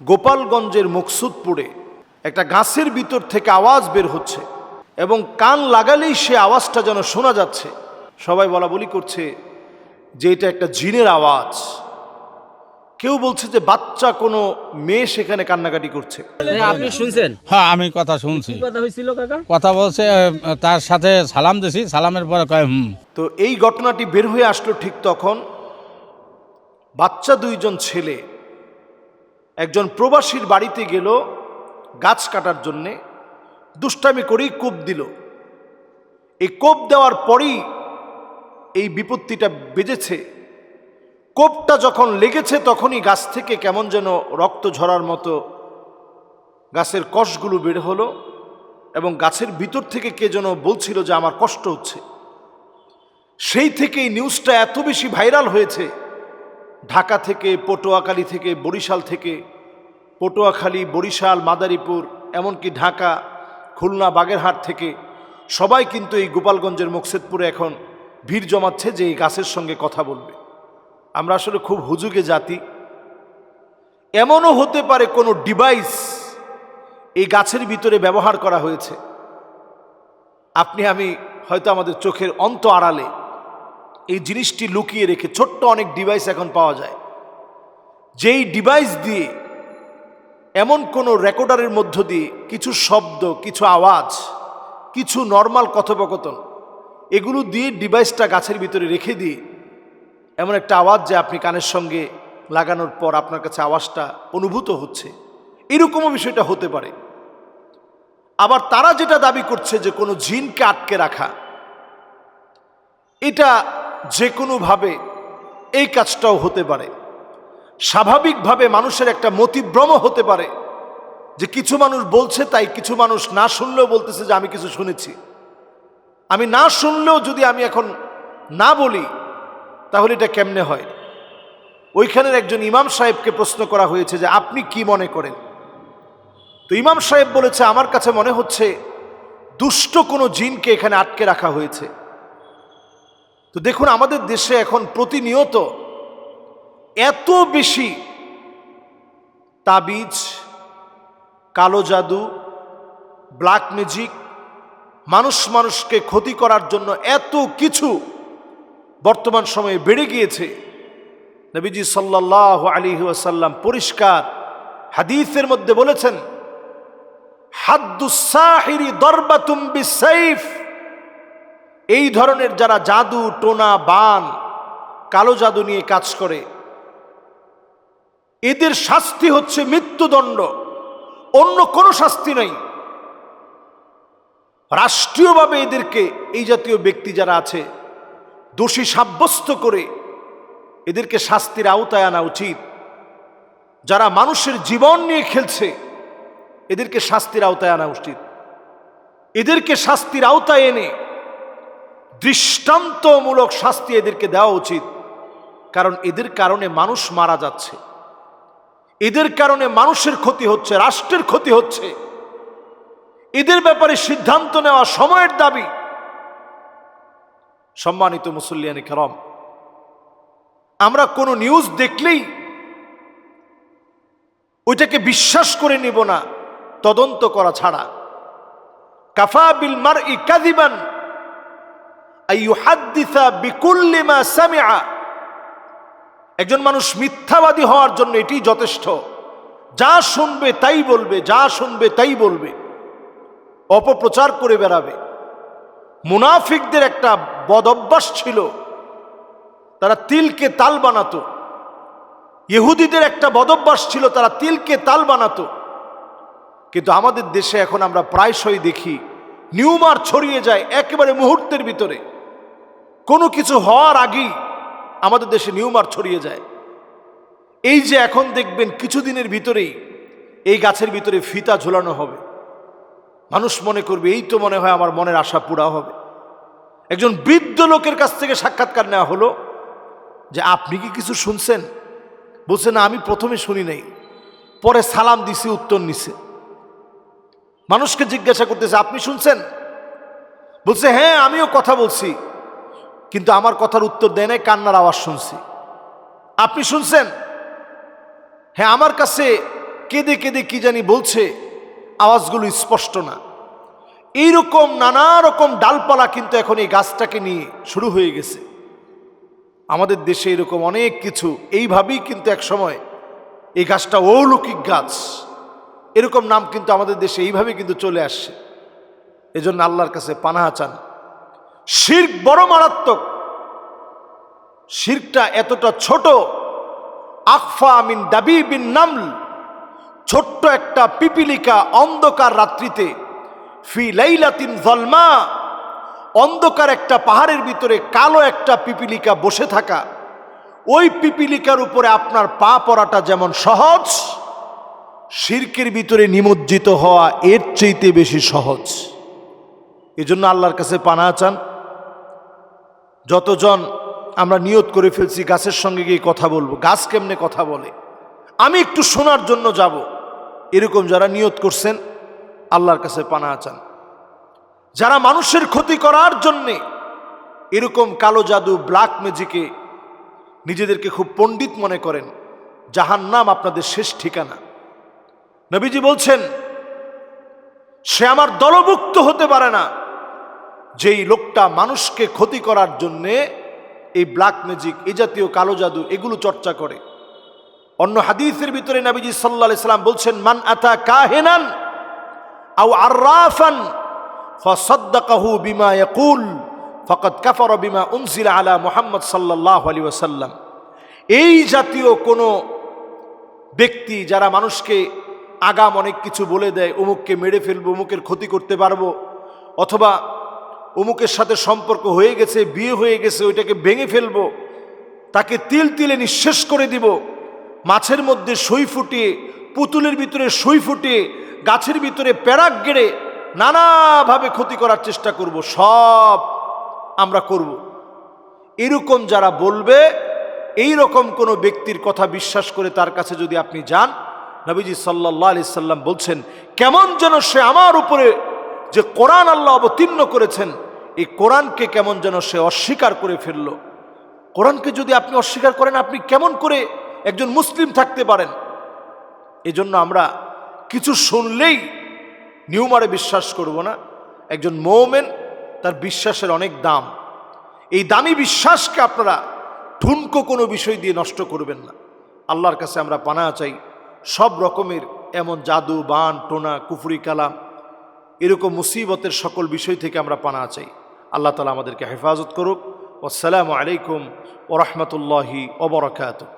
গোপালগঞ্জের মুকসুদপুরে একটা গাছের ভিতর থেকে আওয়াজ বের হচ্ছে এবং কান লাগালেই সে আওয়াজটা যেন শোনা যাচ্ছে। সবাই বলা বলি করছে যে এটা একটা জিনের আওয়াজ। কেউ বলছে যে বাচ্চা কোনো মেয়ে সেখানে কান্নাকাটি করছে। এ, আপনি শুনছেন? হ্যাঁ আমি কথা শুনছি। কথা হয়েছিল কাকা? কথা বলছে তার সাথে সালাম দিছি সালামের পরে কয় হুম। তো এই ঘটনাটি বের হয়ে আসলো ঠিক তখন বাচ্চা দুইজন ছেলে একজন প্রবাসীর বাড়িতে গেল, গাছ কাটার জন্যে। দুষ্টামি করেই কোপ দিল। এই কোপ দেওয়ার পরই এই বিপত্তিটা বেজেছে। কোপটা যখন লেগেছে তখনই গাছ থেকে কেমন যেন রক্ত ঝরার মতো গাছের কষগুলো বের হলো এবং গাছের ভিতর থেকে কে যেন বলছিল যে আমার কষ্ট হচ্ছে। সেই থেকে এই নিউজটা এত বেশি ভাইরাল হয়েছে ঢাকা থেকে, পটুয়াখালী থেকে, বরিশাল থেকে, পটুয়াখালী, বরিশাল, মাদারীপুর, এমনকি ঢাকা, খুলনা, বাগেরহাট থেকে সবাই কিন্তু এই গোপালগঞ্জের মুকসেদপুরে এখন ভিড় জমাচ্ছে যে এই গাছের সঙ্গে কথা বলবে। আমরা আসলে খুব হুজুগে জাতি। এমনও হতে পারে কোনো ডিভাইস এই গাছের ভিতরে ব্যবহার করা হয়েছে। আপনি আমি হয়তো আমাদের চোখের অন্ত আড়ালে এই জিনিসটি লুকিয়ে রেখে ছোট্ট অনেক ডিভাইস এখন পাওয়া যায়। যেই ডিভাইস দিয়ে এমন কোনো রেকর্ডারের মধ্য দিয়ে কিছু শব্দ, কিছু আওয়াজ, কিছু নর্মাল কথোপকথন, এগুলো দিয়ে ডিভাইসটা গাছের ভিতরে রেখে দিয়ে এমন একটা আওয়াজ যে আপনি কানের সঙ্গে লাগানোর পর আপনার কাছে আওয়াজটা অনুভূত হচ্ছে। এরকমও বিষয়টা হতে পারে। আবার তারা যেটা দাবি করছে যে কোনো জিনকে আটকে রাখা, এটা যে কোনোভাবে এই কাজটাও হতে পারে। স্বাভাবিকভাবে মানুষের একটা মতিভ্রম হতে পারে যে কিছু মানুষ বলছে তাই কিছু মানুষ না শুনলেও বলতেছে যে আমি কিছু শুনেছি। আমি না শুনলেও যদি আমি এখন না বলি, তাহলে এটা কেমনে হয়? ওইখানের একজন ইমাম সাহেবকে প্রশ্ন করা হয়েছে যে আপনি কি মনে করেন? তো ইমাম সাহেব বলেছে, আমার কাছে মনে হচ্ছে দুষ্ট কোনো জিনকে এখানে আটকে রাখা হয়েছে। তো দেখুন, আমাদের দেশে এখন প্রতিনিয়ত এত বেশি তাবিজ, কালো জাদু, ব্ল্যাক ম্যাজিক, মানুষ মানুষকে ক্ষতি করার জন্য এত কিছু বর্তমান সময়ে বেড়ে গিয়েছে। নবীজি সাল্লাহ আলী ওয়াসাল্লাম পরিষ্কার হাদিসের মধ্যে বলেছেন হাদ্দুসাহিরি দরবাতুম বিসাইফ এই ধরনের যারা জাদু, টোনা, বান, কালো জাদু নিয়ে কাজ করে, এদের শাস্তি হচ্ছে মৃত্যুদণ্ড। অন্য কোনো শাস্তি নাই। রাষ্ট্রীয়ভাবে এদেরকে এই জাতীয় ব্যক্তি যারা আছে, দোষী সাব্যস্ত করে এদেরকে শাস্তির আওতায় আনা উচিত। যারা মানুষের জীবন নিয়ে খেলছে, এদেরকে শাস্তির আওতায় আনা উচিত। এদেরকে শাস্তির আওতায় এনে দৃষ্টান্তমূলক শাস্তি এদেরকে দেওয়া উচিত। কারণ এদের কারণে মানুষ মারা যাচ্ছে। এদের কারণে মানুষের ক্ষতি হচ্ছে, রাষ্ট্রের ক্ষতি হচ্ছে। এদের ব্যাপারে সিদ্ধান্ত নেওয়া সময়ের দাবি। সম্মানিত মুসল্লিয়ানি কেরম, আমরা কোনো নিউজ দেখলেই ওইটাকে বিশ্বাস করে নিব না, তদন্ত করা ছাড়া। কাফা বিল মার ই কাদিবান একজন মানুষ মিথ্যাবাদী হওয়ার জন্য এটি যথেষ্ট। যা শুনবে তাই বলবে, যা শুনবে তাই বলবে। অপপ্রচার করে বেড়াবে। মুনাফিকদের একটা বদভ্যাস ছিল। তারা তিলকে তাল বানাতো। ইহুদিদের একটা বদভ্যাস ছিল, তারা তিলকে তাল বানাতো। কিন্তু আমাদের দেশে এখন আমরা প্রায়শই দেখি নিউমার ছড়িয়ে যায় একেবারে মুহূর্তের ভিতরে। কোনো কিছু হওয়ার আগেই আমাদের দেশে নিউমার ছড়িয়ে যায়। এই যে এখন দেখবেন কিছুদিনের ভিতরেই এই গাছের ভিতরে ফিতা ঝোলানো হবে। মানুষ মনে করবে, এই তো মনে হয় আমার মনের আশা পুরা হবে। একজন বৃদ্ধ লোকের কাছ থেকে সাক্ষাৎকার নেওয়া হলো যে, আপনি কি কিছু শুনছেন? বলছে, না, আমি প্রথমে শুনি নাই। পরে সালাম দিছি, উত্তর নিছে। মানুষকে জিজ্ঞাসা করতেছে, আপনি শুনছেন? বলছে হ্যাঁ আমিও কথা বলছি। কিন্তু আমার কথার উত্তর দেয় নাই, কান্নার আওয়াজ শুনছি। আপনি শুনছেন? হ্যাঁ আমার কাছে কেঁদে কেঁদে কি জানি বলছে, আওয়াজগুলো স্পষ্ট না। এইরকম নানা রকম ডালপালা কিন্তু এখন এই গাছটাকে নিয়ে শুরু হয়ে গেছে। আমাদের দেশে এরকম অনেক কিছু, এইভাবেই কিন্তু এক সময় এই গাছটা অলৌকিক গাছ। এরকম নাম কিন্তু আমাদের দেশে এইভাবে কিন্তু চলে আসছে। এজন্য আল্লাহর কাছে পানাহা চান। শির্ক বড় মারাত্মক। শিরকটা এতটা ছোট। আকফা মিন দাবি বিন নামল। ছোট্ট একটা পিপিলিকা অন্ধকার রাত্রিতে, ফি লাইলাতিন জলমা অন্ধকার একটা পাহাড়ের ভিতরে কালো একটা পিপিলিকা বসে থাকা। ওই পিপিলিকার উপরে আপনার পা পড়াটা যেমন সহজ, শির্কের ভিতরে নিমজ্জিত হওয়া এর চেয়েতে বেশি সহজ। এজন্য আল্লাহর কাছে পানা চান। যতজন আমরা নিয়ত করে ফেলছি, গাছের সঙ্গে গিয়ে কথা বলব, গাছ কেমনে কথা বলে? আমি একটু শোনার জন্য যাব। এরকম যারা নিয়ত করছেন, আল্লাহর কাছে পানা চান। যারা মানুষের ক্ষতি করার জন্যে এরকম কালো জাদু ব্ল্যাক ম্যাজিকে নিজেদেরকে খুব পণ্ডিত মনে করেন, যাহার নাম আপনাদের শেষ ঠিকানা। নবীজি বলছেন, সে আমার দলভুক্ত হতে পারে না। যেই লোকটা মানুষকে ক্ষতি করার জন্যে এই ব্ল্যাক ম্যাজিক এ জাতীয় কালো জাদু, এগুলো চর্চা করে। অন্য হাদিসের ভিতরে নাবিজি সাল্লাহ সাল্লাম বলছেন, মান আতা কাহেনান আও আর্রাফান ফসদ্দাকাহু বিমা ইয়াকুল ফকত কাফর বিমা উনসিলা আলা মুহাম্মদ সাল্লাল্লাহু আলাইহি ওয়াসাল্লাম। এই জাতীয় কোনো ব্যক্তি যারা মানুষকে আগাম অনেক কিছু বলে দেয় অমুককে মেরে ফেলব অমুকের ক্ষতি করতে পারব, অথবা অমুকের সাথে সম্পর্ক হয়ে গেছে, বিয়ে হয়ে গেছে, ওইটাকে ভেঙে ফেলব, তাকে তিল তিলে নিঃশেষ করে দিব, মাছের মধ্যে সই ফুটিয়ে, পুতুলের ভিতরে সই ফুটিয়ে, গাছের ভিতরে প্যারাক গেড়ে নানাভাবে ক্ষতি করার চেষ্টা করব, সব আমরা করব। এরকম যারা বলবে এই রকম কোনো ব্যক্তির কথা বিশ্বাস করে তার কাছে যদি আপনি যান, নবীজি সাল্লাহ আলি সাল্লাম বলছেন, কেমন যেন সে আমার উপরে যে কোরআন আল্লাহ অবতীর্ণ করেছেন এই কোরআনকে কেমন যেন সে অস্বীকার করে ফেলল। কোরআনকে যদি আপনি অস্বীকার করেন, আপনি কেমন করে একজন মুসলিম থাকতে পারেন? এজন্য আমরা কিছু শুনলেই নিউমারে বিশ্বাস করব না। একজন মৌমেন, তার বিশ্বাসের অনেক দাম। এই দামি বিশ্বাসকে আপনারা ঠুনকো কোনো বিষয় দিয়ে নষ্ট করবেন না। আল্লাহর কাছে আমরা পানা চাই। সব রকমের এমন জাদু, বান, টোনা, কুফুরি, কালাম, এরকম মুসিবতের সকল বিষয় থেকে আমরা পানা চাই। আল্লাহ তালা আমাদেরকে হেফাজত করুক। আসসালামু আলাইকুম ওরহমতুল্লাহি ওবরাকাতুহ